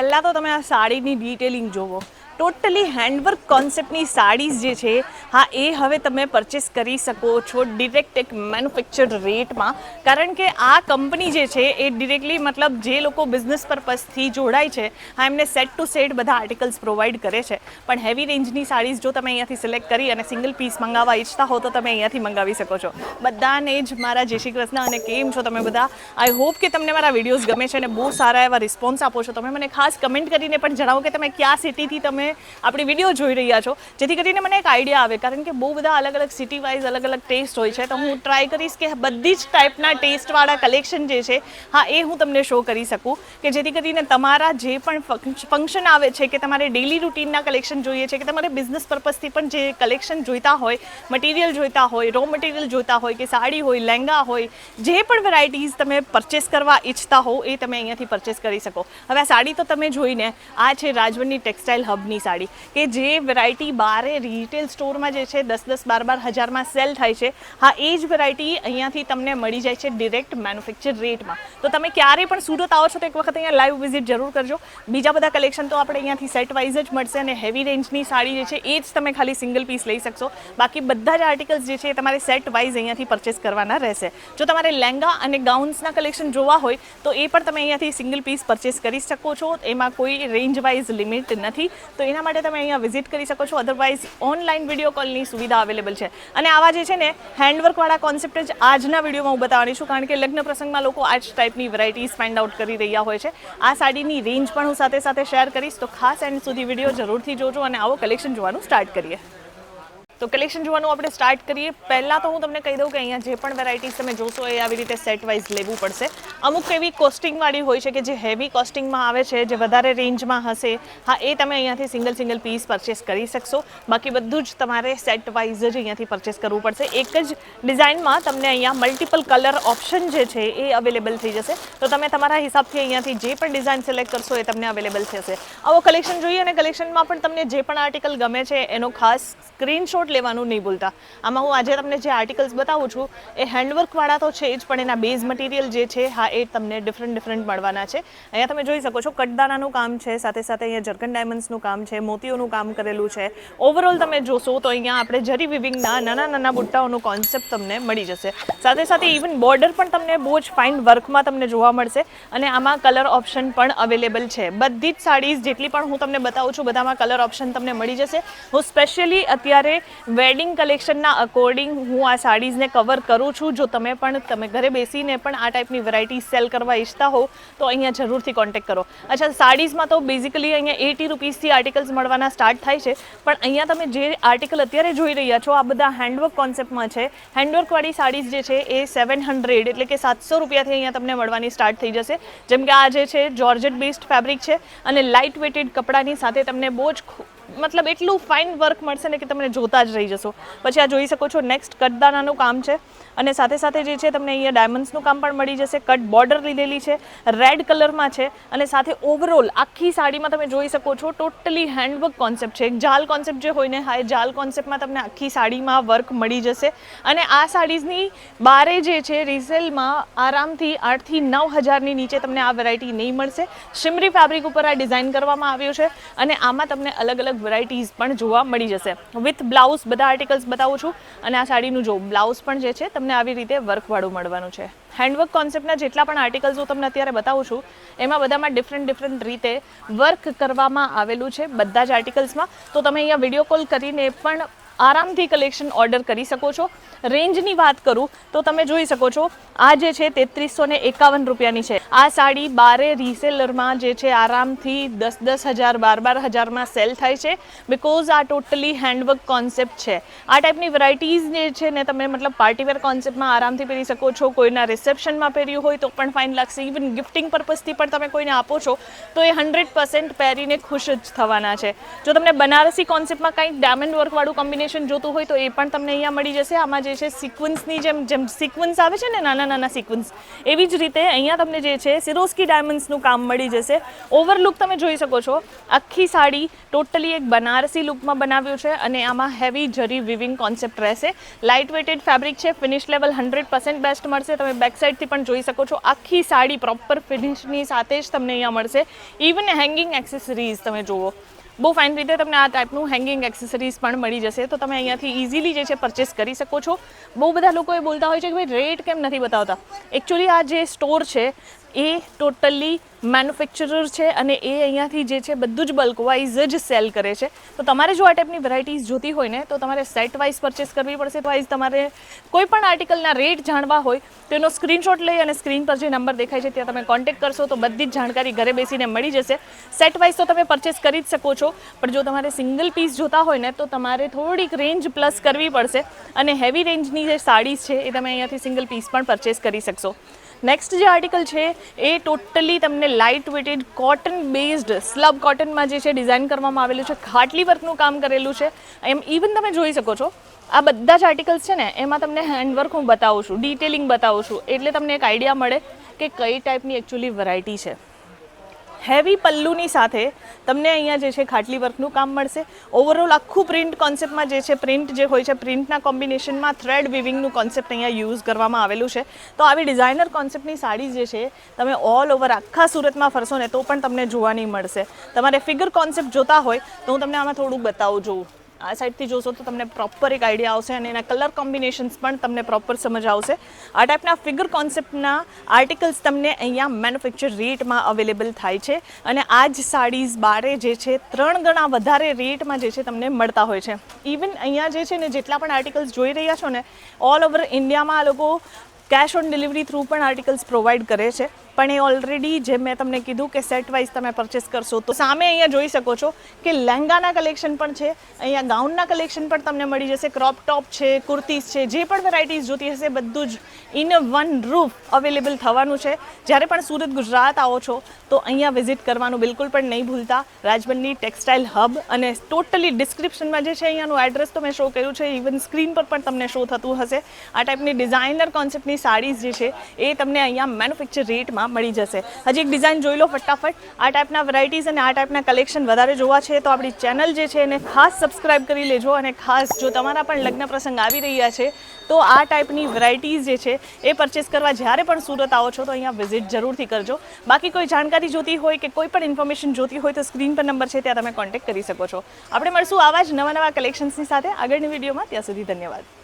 પહેલાં તો તમે આ સાડીની ડિટેલિંગ જોવો. ટોટલી હેન્ડવર્ક કોન્સેપ્ટની સાડીઝ જે છે, હા, એ હવે તમે પરચેસ કરી શકો છો ડિરેક્ટ એક મેન્યુફેક્ચર્ડ રેટમાં કારણ કે આ કંપની જે છે, એ ડિરેક્ટલી મતલબ જે લોકો બિઝનેસ પર્પઝથી જોડાય છે, હા, એમને સેટ ટુ સેટ બધા આર્ટિકલ્સ પ્રોવાઈડ કરે છે. પણ હેવી રેન્જની સાડીઝ જો તમે અહીંયાથી સિલેક્ટ કરી અને સિંગલ પીસ મંગાવવા ઈચ્છતા હો, તો તમે અહીંયાથી મંગાવી શકો છો. બધાને જ મારા જય શ્રી કૃષ્ણ અને કેમ છો તમે બધા? આઈ હોપ કે તમને મારા વિડીયોઝ ગમે છે અને બહુ સારા એવા રિસ્પોન્સ આપો છો. તમે મને ખાસ કમેન્ટ કરીને પણ જણાવો કે તમે કયા સિટીથી તમે આપણી વીડિયો જોઈ રહ્યા છો. જેથી કરીને મને એક આઈડિયા આવે, કારણ કે બહુ બધા અલગ અલગ સિટી વાઇઝ અલગ અલગ ટેસ્ટ હોય છે. તો હું ટ્રાય કરીશ કે બધી જ ટાઈપના ટેસ્ટવાળા કલેક્શન જે છે, હા, એ હું તમને શો કરી શકું. કે જેથી કરીને તમારા જે પણ ફંક્શન આવે છે કે તમારે ડેલી રૂટીનના કલેક્શન જોઈએ છે, કે તમારે બિઝનેસ પર્પઝથી પણ જે કલેક્શન જોઈતા હોય મટીરિયલ જોઈતા હોય રો મટીરિયલ જોઈતા હોય, કે સાડી હોય, લહેંગા હોય, જે પણ વેરાયટીઝ તમે પરચેસ કરવા ઈચ્છતા હો, એ તમે અહીંયાથી પરચેસ કરી શકો. હવે આ સાડી તો તમે જોઈને, આ છે રાજવનની ટેક્સટાઇલ હબની સાડી કે જે વેરાયટી બારે રિટેલ સ્ટોરમાં જે છે, દસ દસ બાર બાર હજારમાં સેલ થાય છે, હા, એ જ વેરાયટી અહીંયાથી તમને મળી જાય છે ડિરેક્ટ મેન્યુફેક્ચર રેટમાં તો તમે ક્યારે પણ સુરત આવો છો તો એક વખત અહીંયા લાઈવ વિઝિટ જરૂર કરજો. બીજા બધા કલેક્શન તો આપણે અહીંયાથી સેટ વાઇઝ જ મળશે અને હેવી રેન્જની સાડી જે છે, એ જ તમે ખાલી સિંગલ પીસ લઈ શકશો. બાકી બધા જ આર્ટિકલ્સ જે છે એ તમારે સેટ વાઇઝ અહીંયાથી પરચેસ કરવાના રહેશે. જો તમારે લહેંગા અને ગાઉન્સના કલેક્શન જોવા હોય, તો એ પણ તમે અહીંયાથી સિંગલ પીસ પરચેસ કરી શકો છો. એમાં કોઈ રેન્જ વાઇઝ લિમિટ નથી. તો એના માટે તમે અહીંયા વિઝિટ કરી શકો છો. અધરવાઇઝ ઓનલાઈન વીડિયો કોલની સુવિધા અવેલેબલ છે. અને આવા જે છે ને હેન્ડવર્કવાળા કોન્સેપ્ટ જ આજના વિડીયોમાં હું બતાવવાની છું, કારણ કે લગ્ન પ્રસંગમાં લોકો આ જ ટાઈપની વેરાયટીઝ ફાઇન્ડ આઉટ કરી રહ્યા હોય છે. આ સાડીની રેન્જ પણ હું સાથે સાથે શેર કરીશ. તો ખાસ એન્ડ સુધી વીડિયો જરૂરથી જોજો અને આવો કલેક્શન જોવાનું સ્ટાર્ટ કરીએ. તો કલેક્શન જોવાનું આપણે સ્ટાર્ટ કરીએ. પહેલાં તો હું તમને કહી દઉં કે અહીંયા જે પણ વેરાયટીઝ તમે જોશો એ આવી રીતે સેટ વાઇઝ લેવું પડશે. અમુક એવી કોસ્ટિંગવાળી હોય છે કે જે હેવી કોસ્ટિંગમાં આવે છે, જે વધારે રેન્જમાં હશે, હા, એ તમે અહીંયાથી સિંગલ સિંગલ પીસ પરચેસ કરી શકશો. બાકી બધું જ તમારે સેટ વાઇઝ જ અહીંયાથી પરચેસ કરવું પડશે. એક જ ડિઝાઇનમાં તમને અહીંયા મલ્ટિપલ કલર ઓપ્શન જે છે એ અવેલેબલ થઈ જશે. તો તમે તમારા હિસાબથી અહીંયાથી જે પણ ડિઝાઇન સિલેક્ટ કરશો એ તમને અવેલેબલ થશે. આવો કલેક્શન જોઈએ અને કલેક્શનમાં પણ તમને જે પણ આર્ટિકલ ગમે છે, એનો ખાસ સ્ક્રીનશોટ લેવાનું નહીં ભૂલતા. આમાં હું આજે તમને જે આર્ટિકલ્સ બતાવું છું, એ હેન્ડવર્કવાળા તો છે જ, પણ એના બેઝ મટીરિયલ જે છે, હા, એ તમને ડિફરન્ટ ડિફરન્ટ મળવાના છે. અહીંયા તમે જોઈ શકો છો કટદાનાનું કામ છે, સાથે સાથે અહીંયા જર્કન ડાયમંડ્સનું કામ છે, મોતીઓનું કામ કરેલું છે. ઓવરઓલ તમે જોશો તો અહીંયા આપણે જરી વિવિંગના નાના નાના બુટ્ટાઓનું કોન્સેપ્ટ તમને મળી જશે. સાથે સાથે ઇવન બોર્ડર પણ તમને બહુ જ ફાઇન વર્કમાં તમને જોવા મળશે અને આમાં કલર ઓપ્શન પણ અવેલેબલ છે. બધી જ સાડીઝ જેટલી પણ હું તમને બતાવું છું, બધામાં કલર ઓપ્શન તમને મળી જશે. હું સ્પેશિયલી અત્યારે વેડિંગ કલેક્શનના અકોર્ડિંગ હું આ સાડીઝને કવર કરું છું. જો તમે પણ, તમે ઘરે બેસીને પણ આ ટાઈપની વેરાયટી સેલ કરવા ઈચ્છતા હો, તો અહીંયા જરૂરથી કોન્ટેક્ટ કરો. અચ્છા, સાડીઝમાં તો બેઝિકલી અહીંયા એટી રૂપીસથી આર્ટિકલ્સ મળવાના સ્ટાર્ટ થાય છે. પણ અહીંયા તમે જે આર્ટિકલ અત્યારે જોઈ રહ્યા છો, આ બધા હેન્ડવર્ક કોન્સેપ્ટમાં છે. હેન્ડવર્કવાળી સાડીઝ જે છે, એ સેવન હંડ્રેડ એટલે કે સાતસો રૂપિયાથી અહીંયા તમને મળવાની સ્ટાર્ટ થઈ જશે. જેમ કે આ જે છે જોર્જેટ બેસ્ડ ફેબ્રિક છે. અને લાઇટ વેટેડ કપડાની સાથે તમને બહુ જ મતલબ એટલું ફાઇન વર્ક મળશે ને કે તમને જોતા જ રહી જશો. પછી આ જોઈ શકો છો નેક્સ્ટ કટદાનાનું કામ છે. અને સાથે સાથે જે છે, તમને અહીંયા ડાયમંડ્સનું કામ પણ મળી જશે. કટ બોર્ડર લીધેલી છે રેડ કલરમાં છે. અને સાથે ઓવરઓલ આખી સાડીમાં તમે જોઈ શકો છો ટોટલી હેન્ડવર્ક કોન્સેપ્ટ છે. એક જાલ કોન્સેપ્ટ જે હોય ને, હા, એ જાલ કોન્સેપ્ટમાં તમને આખી સાડીમાં વર્ક મળી જશે. અને આ સાડીઝની બારે જે છે રિસેલમાં આરામથી આઠથી નવ હજારની નીચે તમને આ વેરાયટી નહીં મળશે. શિમરી ફેબ્રિક ઉપર આ ડિઝાઇન કરવામાં આવ્યું છે. અને આમાં તમને અલગ અલગ વેરાયટીઝ પણ જોવા મળી જશે. વિથ બ્લાઉઝ બધા આર્ટિકલ્સ બતાવું છું અને આ સાડીનું જો બ્લાઉઝ પણ જે છે, તમને આવી રીતે વર્કવાળું મળવાનું છે. હેન્ડવર્ક કોન્સેપ્ટના જેટલા પણ આર્ટિકલ્સ હું તમને અત્યારે બતાવું છું, એમાં બધામાં ડિફરન્ટ ડિફરન્ટ રીતે વર્ક કરવામાં આવેલું છે બધા જ આર્ટિકલ્સમાં તો તમે અહીંયા વીડિયો કોલ કરીને પણ આરામથી કલેક્શન ઓર્ડર કરી શકો છો. રેન્જની વાત કરું તો તમે જોઈ શકો છો, આ જે છે તેત્રીસો ને એકાવન રૂપિયાની છે. આ સાડી બારે રીસેલરમાં જે છે આરામથી દસ દસ હજાર, બાર બાર હજારમાં સેલ થાય છે. બિકોઝ આ ટોટલી હેન્ડવર્ક કોન્સેપ્ટ છે. આ ટાઈપની વેરાયટીઝ જે છે ને તમે મતલબ પાર્ટીવેર કોન્સેપ્ટમાં આરામથી પહેરી શકો છો. કોઈના રિસેપ્શનમાં પહેર્યું હોય તો પણ ફાઇન લાગશે. ઇવન ગિફ્ટિંગ પર્પઝથી પણ તમે કોઈને આપો છો, તો એ હંડ્રેડ પહેરીને ખુશ જ થવાના છે. જો તમને બનારસી કોન્સેપ્ટમાં કંઈક ડાયમંડ વર્કવાળું કોમ્બિનેશન કોમ્બિનેશન જોતું હોય તો એ પણ તમને અહીંયા મળી જશે. આમાં જે છે સિક્વન્સની જેમ જેમ સિક્વન્સ આવે છે ને, નાના નાના સિક્વન્સ એવી જ રીતે અહીંયા તમને જે છે સિરોસ્કી ડાયમંડ્સનું કામ મળી જશે. ઓવરલુક તમે જોઈ શકો છો. આખી સાડી ટોટલી એક બનારસી લુકમાં બનાવ્યું છે અને આમાં હેવી જરી વિવિંગ કોન્સેપ્ટ રહેશે. લાઇટ વેટેડ ફેબ્રિક છે finish level hundred percent best મળશે. તમે બેક સાઇડથી પણ જોઈ શકો છો. આખી સાડી પ્રોપર ફિનિશની સાથે જ તમને અહીંયા મળશે. ઇવન હેંગિંગ એક્સેસરીઝ તમે જુઓ. બહુ ફાઇન રીતે તમને આ ટાઈપનું હેંગિંગ એક્સેસરીઝ પણ મળી જશે. તો તમે અહીંયાથી ઇઝીલી જે છે પરચેસ કરી શકો છો. બહુ બધા લોકો એ બોલતા હોય છે કે ભાઈ રેટ કેમ નથી બતાવતા? એકચ્યુઅલી આ જે સ્ટોર છે એ ટોટલી મેન્યુફેક્ચરર છે અને એ અહીંયાથી જે છે બધું જ બલ્ક વાઇઝ જ સેલ કરે છે. તો તમારે જો આ ટાઈપની વેરાયટીઝ જોતી હોય ને, તો તમારે સેટ વાઇઝ પરચેસ કરવી પડશે. વાઇઝ તમારે કોઈ પણ આર્ટિકલના રેટ જાણવા હોય, તો એનો સ્ક્રીનશોટ લઈ અને સ્ક્રીન પર જે નંબર દેખાય છે, ત્યાં તમે કોન્ટેક્ટ કરશો તો બધી જ જાણકારી ઘરે બેસીને મળી જશે. સેટ વાઇઝ તો તમે પરચેસ કરી જ શકો છો, પણ જો તમારે સિંગલ પીસ જોતા હોય ને, તો તમારે થોડીક રેન્જ પ્લસ કરવી પડશે. અને હેવી રેન્જની જે સાડીઝ છે, એ તમે અહીંયાથી સિંગલ પીસ પણ પરચેસ કરી શકશો. નેક્સ્ટ જે આર્ટિકલ છે, એ ટોટલી તમને light weighted cotton based slub કોટનમાં જે છે ડિઝાઇન કરવામાં આવેલું છે, ખાટલી વર્કનું કામ કરેલું છે. એમ ઇવન તમે જોઈ શકો છો, આ બધા જ આર્ટિકલ્સ છે ને, એમાં તમને હેન્ડવર્ક હું બતાવું છું ડિટેલિંગ બતાવું છું, એટલે તમને એક આઈડિયા મળે કે કઈ ટાઈપની એકચ્યુઅલી વેરાયટી છે. હેવી પલ્લુની સાથે તમને અહીંયા જે છે ખાટલી વર્કનું કામ મળશે. ઓવરઓલ આખું પ્રિન્ટ કોન્સેપ્ટમાં જે છે પ્રિન્ટ જે હોય છે પ્રિન્ટના કોમ્બિનેશનમાં થ્રેડ વિવિંગનું કોન્સેપ્ટ અહીંયા યુઝ કરવામાં આવેલું છે. તો આવી ડિઝાઇનર કોન્સેપ્ટની સાડી જે છે, તમે ઓલ ઓવર આખા સુરતમાં ફરશો ને તો પણ તમને જોવા નહીં મળશે. તમારે ફિગર કોન્સેપ્ટ જોતા હોય તો હું તમને આમાં થોડુંક બતાવું જોઉં. આ સાઈડથી જોશો તો તમને પ્રોપર એક આઈડિયા આવશે અને એના કલર કોમ્બિનેશન્સ પણ તમને પ્રોપર સમજ આવશે. આ ટાઈપના ફિગર કોન્સેપ્ટના આર્ટિકલ્સ તમને અહીંયા મેન્યુફેક્ચર રેટમાં અવેલેબલ થાય છે અને આ જ સાડીઝ બારે જે છે, ત્રણ ગણા વધારે રેટમાં જે છે તમને મળતા હોય છે. ઇવન અહીંયા જે છે ને જેટલા પણ આર્ટિકલ્સ જોઈ રહ્યા છો ને ઓલ ઓવર ઇન્ડિયામાં આ લોકો કેશ ઓન ડિલિવરી થ્રુ પણ આર્ટિકલ્સ પ્રોવાઈડ કરે છે. પણ એ ઓલરેડી જે મેં તમને કીધું કે સેટ વાઇઝ તમે પરચેસ કરશો, તો સામે અહીંયા જોઈ શકો છો કે લહેંગાના કલેક્શન પણ છે, અહીંયા ગાઉનના કલેક્શન પણ તમને મળી જશે ક્રોપ ટોપ છે કુર્તીઝ છે, જે પણ વેરાયટીઝ જોતી હશે, બધું જ ઇન વન રૂફ અવેલેબલ થવાનું છે. જ્યારે પણ સુરત, ગુજરાત આવો છો, તો અહીંયા વિઝિટ કરવાનું બિલકુલ પણ નહીં ભૂલતા. રાજબંધની ટેક્સટાઇલ હબ અને ટોટલી ડિસ્ક્રિપ્શનમાં જે છે અહીંયાનું એડ્રેસ તો મેં શો કર્યું છે ઇવન સ્ક્રીન પર પણ તમને શો થતું હશે. આ ટાઈપની ડિઝાઇનર કોન્સેપ્ટની સાડીઝ જે છે, એ તમને અહીંયા મેન્યુફેક્ચર રેટમાં મળી જશે. હજી એક ડિઝાઇન જોઈ લો ફટાફટ. આ ટાઈપના વેરાયટીઝ અને આ ટાઈપના કલેક્શન વધારે જોવા છે તો આપણી ચેનલ જે છે એને ખાસ સબસ્ક્રાઇબ કરી લેજો અને ખાસ જો તમારા પણ લગ્ન પ્રસંગ આવી રહ્યા છે, તો આ ટાઈપની વેરાયટીઝ જે છે એ પરચેસ કરવા જ્યારે પણ સુરત આવો છો તો અહીંયા વિઝિટ જરૂરથી કરજો. બાકી કોઈ જાણકારી જોતી હોય કે કોઈ પણ ઇન્ફોર્મેશન જોતી હોય તો સ્ક્રીન પર નંબર છે ત્યાં તમે કોન્ટેક્ટ કરી શકો છો. આપણે મળશું આવા જ નવા નવા કલેક્શન્સની સાથે. આગળની વિડીયોમાં ત્યાં સુધી ધન્યવાદ.